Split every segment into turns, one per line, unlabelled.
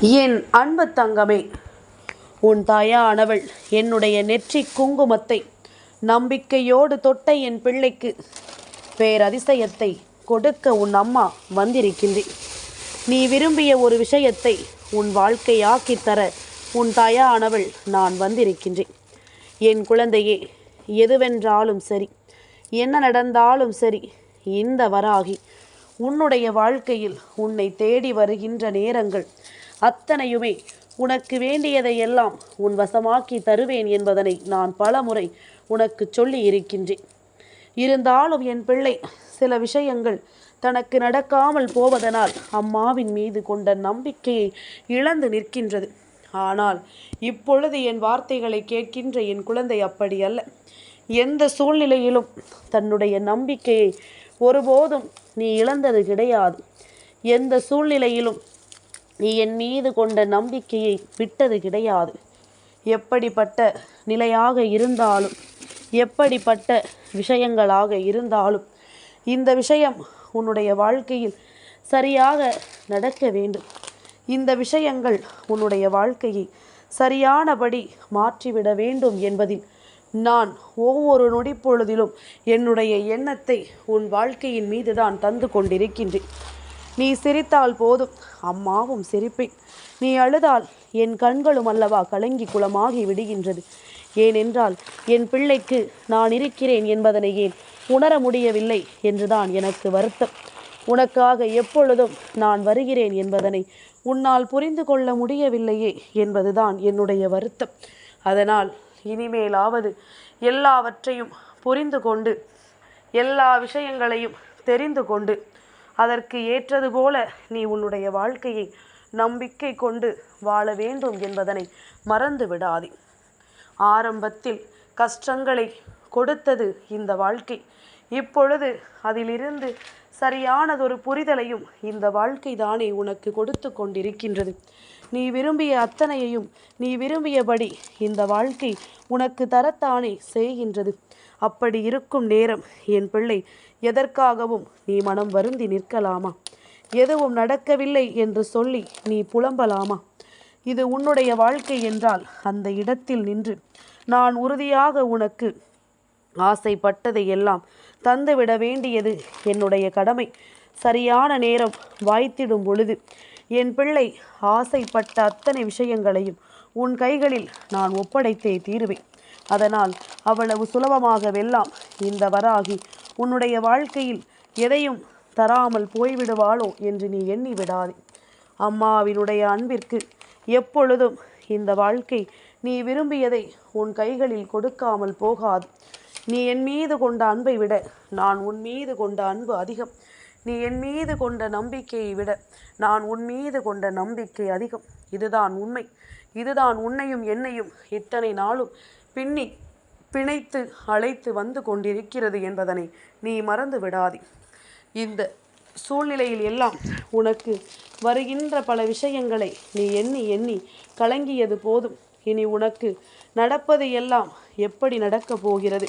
என் அன்பு தங்கமே உன் தாயானவள் என்னுடைய நெற்றி குங்குமத்தை நம்பிக்கையோடு தொட்ட என் பிள்ளைக்கு பேரதிசயத்தை கொடுக்க உன் அம்மா வந்திருக்கின்றேன். நீ விரும்பிய ஒரு விஷயத்தை உன் வாழ்க்கையாக்கித் தர உன் தாயானவள் நான் வந்திருக்கின்றேன். என் குழந்தையே எதுவென்றாலும் சரி என்ன நடந்தாலும் சரி இந்த வராகி உன்னுடைய வாழ்க்கையில் உன்னை தேடி வருகின்ற நேரங்கள் அத்தனையுமே உனக்கு வேண்டியதை எல்லாம் உன் வசமாக்கி தருவேன் என்பதனை நான் பலமுறை உனக்கு சொல்லி இருக்கின்றேன். இருந்தாலும் என் பிள்ளை சில விஷயங்கள் தனக்கு நடக்காமல் போவதனால் அம்மாவின் மீது கொண்ட நம்பிக்கையை இழந்து நிற்கின்றது. ஆனால் இப்பொழுது என் வார்த்தைகளை கேட்கின்ற என் குழந்தை அப்படி அல்ல. எந்த சூழ்நிலையிலும் தன்னுடைய நம்பிக்கையை ஒருபோதும் நீ இழந்தது கிடையாது. எந்த சூழ்நிலையிலும் நீ என் மீது கொண்ட நம்பிக்கையை விட்டது கிடையாது. எப்படிப்பட்ட நிலையாக இருந்தாலும் எப்படிப்பட்ட விஷயங்களாக இருந்தாலும் இந்த விஷயம் உன்னுடைய வாழ்க்கையில் சரியாக நடக்க வேண்டும். இந்த விஷயங்கள் உன்னுடைய வாழ்க்கையை சரியானபடி மாற்றிவிட வேண்டும் என்பதில் நான் ஒவ்வொரு நொடிப்பொழுதிலும் என்னுடைய எண்ணத்தை உன் வாழ்க்கையின் மீது தான் தந்து கொண்டிருக்கின்றேன். நீ சிரித்தால் போதும். அம்மாவும் சிரிப்பேன். நீ அழுதால் என் கண்களும் அல்லவா கலங்கி குளமாகி விடுகின்றது. ஏனென்றால் என் பிள்ளைக்கு நான் இருக்கிறேன் என்பதனை ஏன் உணர முடியவில்லை என்றுதான் எனக்கு வருத்தம். உனக்காக எப்பொழுதும் நான் வருகிறேன் என்பதனை உன்னால் புரிந்து கொள்ள முடியவில்லையே என்பதுதான் என்னுடைய வருத்தம். அதனால் இனிமேலாவது எல்லாவற்றையும் புரிந்து கொண்டு எல்லா விஷயங்களையும் தெரிந்து கொண்டு அதற்கு ஏற்றது போல நீ உன்னுடைய வாழ்க்கையை நம்பிக்கை கொண்டு வாழ வேண்டும் என்பதனை மறந்து விடாதே. ஆரம்பத்தில் கஷ்டங்களை கொடுத்தது இந்த வாழ்க்கை. இப்பொழுது அதிலிருந்து சரியானதொரு புரிதலையும் இந்த வாழ்க்கை தானே உனக்கு கொடுத்து கொண்டிருக்கின்றது. நீ விரும்பிய அத்தனையையும் நீ விரும்பியபடி இந்த வாழ்க்கை உனக்கு தரத்தானே செய்கின்றது. அப்படி இருக்கும் நேரம் என் பிள்ளை எதற்காகவும் நீ மனம் வருந்தி நிற்கலாமா? எதுவும் நடக்கவில்லை என்று சொல்லி நீ புலம்பலாமா? இது உன்னுடைய வாழ்க்கை என்றால் அந்த இடத்தில் நின்று நான் உறுதியாக உனக்கு ஆசைப்பட்டதை எல்லாம் தந்துவிட வேண்டியது என்னுடைய கடமை. சரியான நேரம் வாய்த்திடும் பொழுது என் பிள்ளை ஆசைப்பட்ட அத்தனை விஷயங்களையும் உன் கைகளில் நான் ஒப்படைத்தே தீருவேன். அதனால் அவ்வளவு சுலபமாகவெல்லாம் இந்த வராகி உன்னுடைய வாழ்க்கையில் எதையும் தராமல் போய்விடுவாளோ என்று நீ எண்ணி விடாதே. அம்மாவினுடைய அன்பிற்கு எப்பொழுதும் இந்த வாழ்க்கை நீ விரும்பியதை உன் கைகளில் கொடுக்காமல் போகாது. நீ என் மீது கொண்ட அன்பை விட நான் உன் மீது கொண்ட அன்பு அதிகம். நீ என் மீது கொண்ட நம்பிக்கையை விட நான் உன் மீது கொண்ட நம்பிக்கை அதிகம். இதுதான் உண்மை. இதுதான் உன்னையும் என்னையும் இத்தனை நாளும் பின்னி பிணைத்து அழைத்து வந்து கொண்டிருக்கிறது என்பதனை நீ மறந்து விடாதே. இந்த சூழ்நிலையில் எல்லாம் உனக்கு வருகின்ற பல விஷயங்களை நீ எண்ணி எண்ணி கலங்கியது போதும். இனி உனக்கு நடப்பது எல்லாம் எப்படி நடக்கப் போகிறது?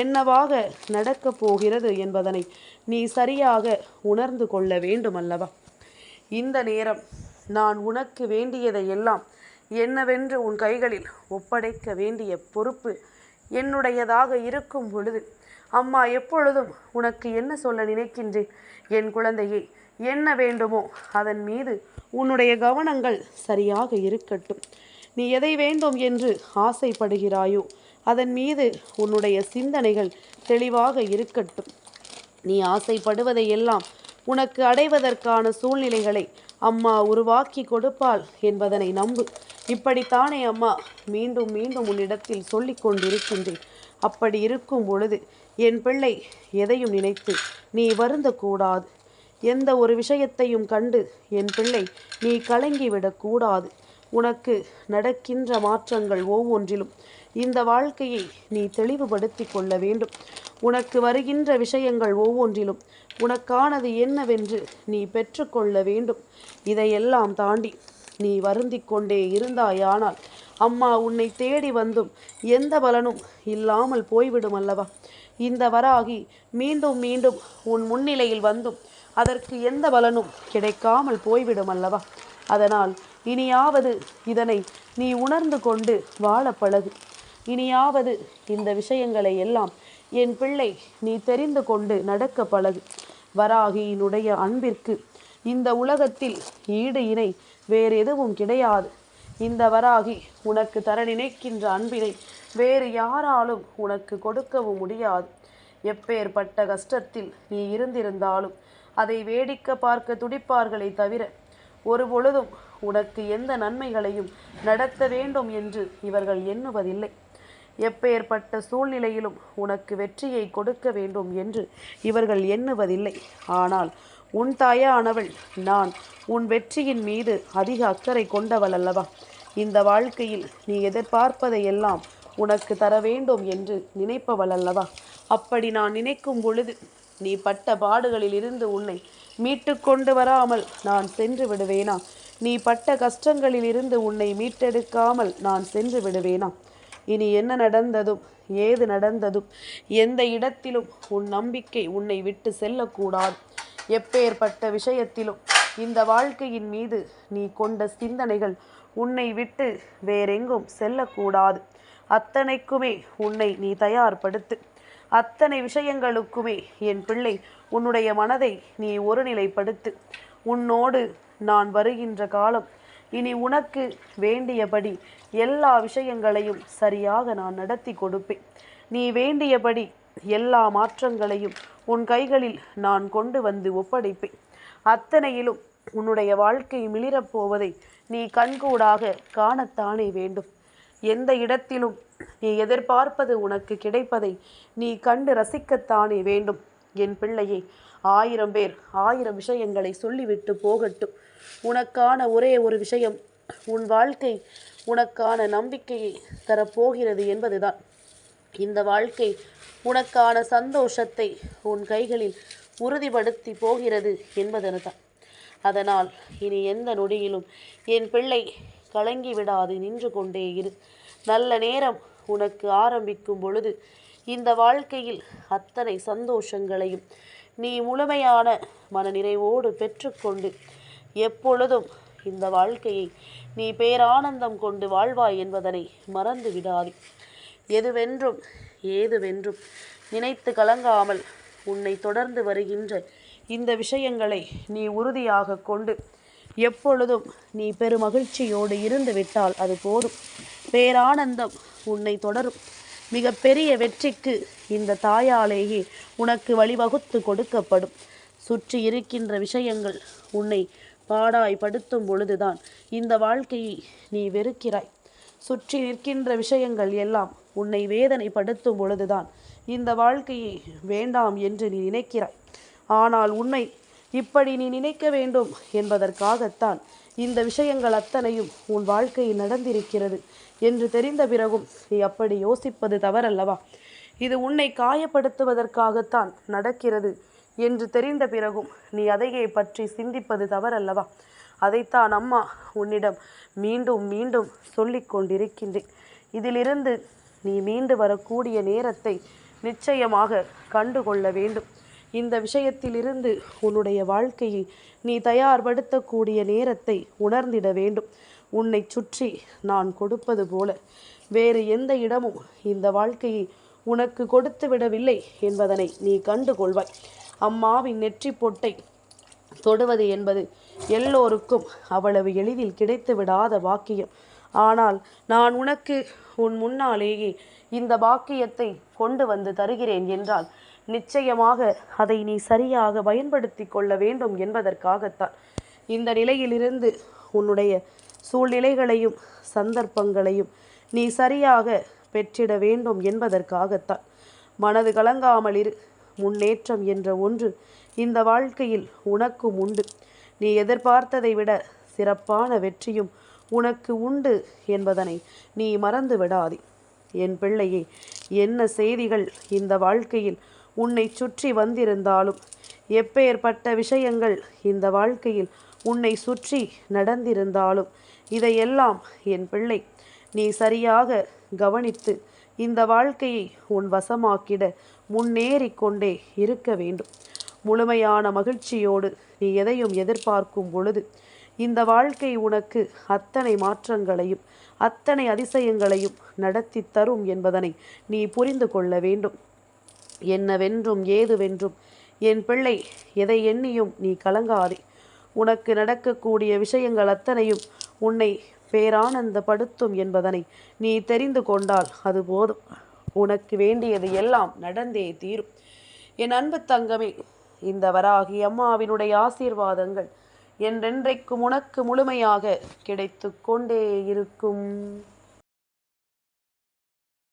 என்னவாக நடக்கப் போகிறது என்பதனை நீ சரியாக உணர்ந்து கொள்ள வேண்டும் அல்லவா இந்த நேரம் நான் உனக்கு வேண்டியதை எல்லாம் என்னவென்று உன் கைகளில் ஒப்படைக்க வேண்டிய பொறுப்பு என்னுடையதாக இருக்கும் பொழுது அம்மா எப்பொழுதும் உனக்கு என்ன சொல்ல நினைக்கின்றேன்? என் குழந்தையே என்ன வேண்டுமோ அதன் மீது உன்னுடைய கவனங்கள் சரியாக இருக்கட்டும். நீ எதை வேண்டும் என்று ஆசைப்படுகிறாயோ அதன் மீது உன்னுடைய சிந்தனைகள் தெளிவாக இருக்கட்டும். நீ ஆசைப்படுவதை எல்லாம் உனக்கு அடைவதற்கான சூழ்நிலைகளை அம்மா உருவாக்கி கொடுப்பாள் என்பதனை நம்பு. இப்படித்தானே அம்மா மீண்டும் மீண்டும் உன்னிடத்தில் சொல்லிக் கொண்டிருக்கின்றேன். அப்படி இருக்கும் பொழுது என் பிள்ளை எதையும் நினைத்து நீ வருந்தக்கூடாது. எந்த ஒரு விஷயத்தையும் கண்டு என் பிள்ளை நீ கலங்கிவிடக்கூடாது. உனக்கு நடக்கின்ற மாற்றங்கள் ஒவ்வொன்றிலும் இந்த வாழ்க்கையை நீ தெளிவுபடுத்தி கொள்ள வேண்டும். உனக்கு வருகின்ற விஷயங்கள் ஒவ்வொன்றிலும் உனக்கானது என்னவென்று நீ பெற்றுக்கொள்ள வேண்டும். இதையெல்லாம் தாண்டி நீ வருந்தி கொண்டே இருந்தாயானால் அம்மா உன்னை தேடி வந்தும் எந்த பலனும் இல்லாமல் போய்விடும் அல்லவா? இந்த வராகி மீண்டும் மீண்டும் உன் முன்னிலையில் வந்தும் அதற்கு எந்த பலனும் கிடைக்காமல் போய்விடும் அல்லவா? அதனால் இனியாவது இதனை நீ உணர்ந்து கொண்டு வாழ பழகு. இனியாவது இந்த விஷயங்களை எல்லாம் என் பிள்ளை நீ தெரிந்து கொண்டு நடக்க பழகு. வராகியினுடைய அன்பிற்கு இந்த உலகத்தில் ஈடு இணை வேறு எதுவும் கிடையாது. இந்த வராகி உனக்கு தர நினைக்கின்ற அன்பினை வேறு யாராலும் உனக்கு கொடுக்கவும் முடியாது. எப்பேற்பட்ட கஷ்டத்தில் நீ இருந்திருந்தாலும் அதை வேடிக்கை பார்க்க துடிப்பார்களே தவிர ஒரு பொழுதும் உனக்கு எந்த நன்மைகளையும் நடத்த வேண்டும் என்று இவர்கள் எண்ணுவதில்லை. எப்பேற்பட்ட சூழ்நிலையிலும் உனக்கு வெற்றியை கொடுக்க வேண்டும் என்று இவர்கள் எண்ணுவதில்லை. ஆனால் உன் தாயானவள் நான் உன் வெற்றியின் மீது அதிக அக்கறை கொண்டவள் அல்லவா? இந்த வாழ்க்கையில் நீ எதிர்பார்ப்பதையெல்லாம் உனக்கு தர வேண்டும் என்று நினைப்பவள் அல்லவா? அப்படி நான் நினைக்கும் பொழுது நீ பட்ட பாடுகளில் இருந்து உன்னை மீட்டு கொண்டு வராமல் நான் சென்று விடுவேனா? நீ பட்ட கஷ்டங்களிலிருந்து உன்னை மீட்டெடுக்காமல் நான் சென்று விடுவேனா? இனி என்ன நடந்ததும் ஏது நடந்ததும் எந்த இடத்திலும் உன் நம்பிக்கை உன்னை விட்டு செல்லக்கூடாது. எப்பேற்பட்ட விஷயத்திலும் இந்த வாழ்க்கையின் மீது நீ கொண்ட சிந்தனைகள் உன்னை விட்டு வேறெங்கும் செல்லக்கூடாது. அத்தனைக்குமே உன்னை நீ தயார்படுத்து. அத்தனை விஷயங்களுக்குமே என் பிள்ளை உன்னுடைய மனதை நீ ஒருநிலைப்படுத்து. உன்னோடு நான் வருகின்ற காலம். இனி உனக்கு வேண்டியபடி எல்லா விஷயங்களையும் சரியாக நான் நடத்தி கொடுப்பேன். நீ வேண்டியபடி எல்லா மாற்றங்களையும் உன் கைகளில் நான் கொண்டு வந்து ஒப்படைப்பேன். அத்தனையிலும் உன்னுடைய வாழ்க்கை மிளிரப் போவதை நீ கண்கூடாக காணத்தானே வேண்டும். எந்த இடத்திலும் நீ எதிர்பார்ப்பது உனக்கு கிடைப்பதை நீ கண்டு ரசிக்கத்தானே வேண்டும். என் பிள்ளையை ஆயிரம் பேர் ஆயிரம் விஷயங்களை சொல்லிவிட்டு போகட்டும். உனக்கான ஒரே ஒரு விஷயம் உன் வாழ்க்கை உனக்கான நம்பிக்கையை தரப்போகிறது என்பதுதான். இந்த வாழ்க்கை உனக்கான சந்தோஷத்தை உன் கைகளில் உறுதிப்படுத்தி போகிறது என்பதுதான் அதனால் இனி எந்த நொடியிலும் என் பிள்ளை கலங்கி விடாது நின்று கொண்டே இரு. நல்ல நேரம் உனக்கு ஆரம்பிக்கும் பொழுது இந்த வாழ்க்கையில் அத்தனை சந்தோஷங்களையும் நீ முழுமையான மனநிறைவோடு பெற்றுக்கொண்டு எப்பொழுதும் இந்த வாழ்க்கையை நீ பேரானந்தம் கொண்டு வாழ்வாய் என்பதனை மறந்து விடாதே. எதுவென்றும் ஏதுவென்றும் நினைத்து கலங்காமல் உன்னை தொடர்ந்து வருகின்ற இந்த விஷயங்களை நீ உறுதியாக கொண்டு எப்பொழுதும் நீ பெருமகிழ்ச்சியோடு இருந்து விட்டால் அது போதும். பேரானந்தம் உன்னை தொடரும். மிக பெரிய வெற்றிக்கு இந்த தாயாலேயே உனக்கு வழிவகுத்து கொடுக்கப்படும். சுற்றி இருக்கின்ற விஷயங்கள் உன்னை பாடாய்படுத்தும் பொழுதுதான் இந்த வாழ்க்கையை நீ வெறுக்கிறாய். சுற்றி நிற்கின்ற விஷயங்கள் எல்லாம் உன்னை வேதனைப்படுத்தும் பொழுதுதான் இந்த வாழ்க்கையை வேண்டாம் என்று நீ நினைக்கிறாய். ஆனால் உன்னை இப்படி நீ நினைக்க வேண்டும் என்பதற்காகத்தான் இந்த விஷயங்கள் அத்தனையும் உன் வாழ்க்கையில் நடந்திருக்கிறது என்று தெரிந்த பிறகும் நீ அப்படி யோசிப்பது தவறல்லவா? இது உன்னை காயப்படுத்துவதற்காகத்தான் நடக்கிறது என்று தெரிந்த பிறகும் நீ அதையே பற்றி சிந்திப்பது தவறல்லவா? அதைத்தான் அம்மா உன்னிடம் மீண்டும் மீண்டும் சொல்லிக் கொண்டிருக்கின்றேன். இதிலிருந்து நீ மீண்டு வரக்கூடிய நேரத்தை நிச்சயமாக கண்டுகொள்ள வேண்டும். இந்த விஷயத்திலிருந்து உன்னுடைய வாழ்க்கையை நீ தயார்படுத்தக்கூடிய நேரத்தை உணர்ந்திட வேண்டும். உன்னை சுற்றி நான் கொடுப்பது போல வேறு எந்த இடமும் இந்த வாழ்க்கையை உனக்கு கொடுத்து விடவில்லை என்பதனை நீ கண்டு கொள்வாய். அம்மாவின் நெற்றி பொட்டை தொடுவது என்பது எல்லோருக்கும் அவ்வளவு எளிதில் கிடைத்து விடாத பாக்கியம் ஆனால் நான் உனக்கு உன் முன்னாலேயே இந்த பாக்கியத்தை கொண்டு வந்து தருகிறேன் என்றால் நிச்சயமாக அதை நீ சரியாக பயன்படுத்தி கொள்ள வேண்டும் என்பதற்காகத்தான். இந்த நிலையிலிருந்து உன்னுடைய சூழ்நிலைகளையும் சந்தர்ப்பங்களையும் நீ சரியாக பெற்றிட வேண்டும் என்பதற்காகத்தான். மனது கலங்காமல் இரு. முன்னேற்றம் என்ற ஒன்று இந்த வாழ்க்கையில் உனக்கும் உண்டு. நீ எதிர்பார்த்ததை விட சிறப்பான வெற்றியும் உனக்கு உண்டு என்பதனை நீ மறந்து விடாதே என் பிள்ளையே என்ன செய்திகள் இந்த வாழ்க்கையில் உன்னை சுற்றி வந்திருந்தாலும். எப்பேற்பட்ட விஷயங்கள் இந்த வாழ்க்கையில் உன்னை சுற்றி நடந்திருந்தாலும். இதையெல்லாம் என் பிள்ளை நீ சரியாக கவனித்து இந்த வாழ்க்கையை உன் வசமாக்கிட முன்னேறி கொண்டே இருக்க வேண்டும். முழுமையான மகிழ்ச்சியோடு நீ எதையும் எதிர்பார்க்கும் பொழுது இந்த வாழ்க்கை உனக்கு அத்தனை மாற்றங்களையும் அத்தனை அதிசயங்களையும் நடத்தி தரும் என்பதனை நீ புரிந்து கொள்ள வேண்டும். என்னவென்றும் ஏதுவென்றும். என் பிள்ளை எதை எண்ணியும் நீ கலங்காதே. உனக்கு நடக்கக்கூடிய விஷயங்கள் அத்தனையும் உன்னை பேரானந்தப்படுத்தும் என்பதனை நீ தெரிந்து கொண்டால் அது போதும். உனக்கு வேண்டியது எல்லாம் நடந்தே தீரும். என் அன்பு தங்கமே இந்த வராகி அம்மாவினுடைய ஆசீர்வாதங்கள் என்றென்றைக்கும் உனக்கு முழுமையாக கிடைத்து கொண்டே இருக்கும்.